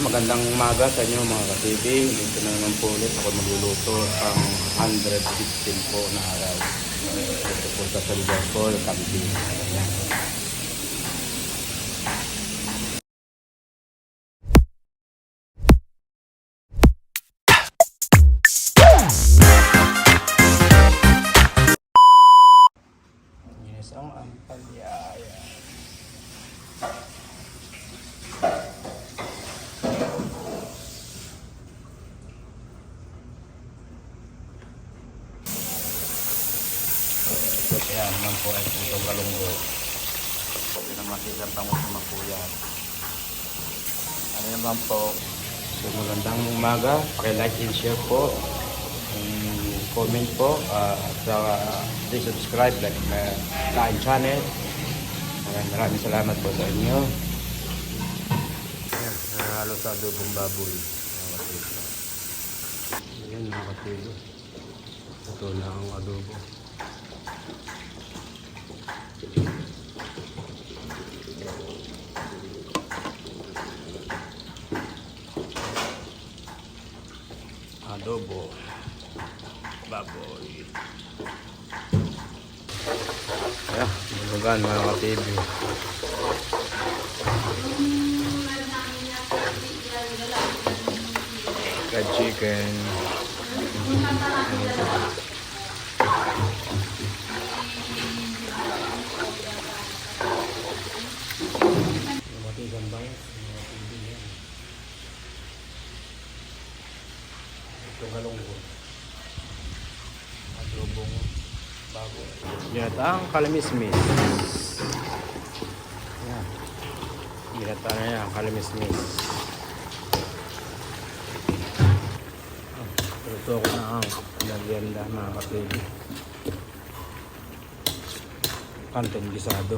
magandang umaga sa inyo mga ka-TV. Dito na naman po ulit ako magluluto ang 115 po na araw. Ito po sa Salvador, Camping. Ayan. Yes, ang ampalaya. Kaya naman po ay putong kalunggo. Hindi na makita tamo sa makuyan. Ano naman po, so magandang umaga. Paki-like and share po. Um, comment po. Uh, at saka please subscribe like my Kain channel. Maraming maraming salamat po sa inyo. Ayan, Nahalo sa adobong baboy. mga katigo. Ayan mga katigo. Ito na ang adobo. Adobo. Baboy. Yeah, malugan mga ka-TV fried chicken Ito galunggo. Adobong bago. Ginataang kalamismis. Yan. Ginata na yan, kalamismis. Ito ko na ang merienda mga kapili. Kanton gisado.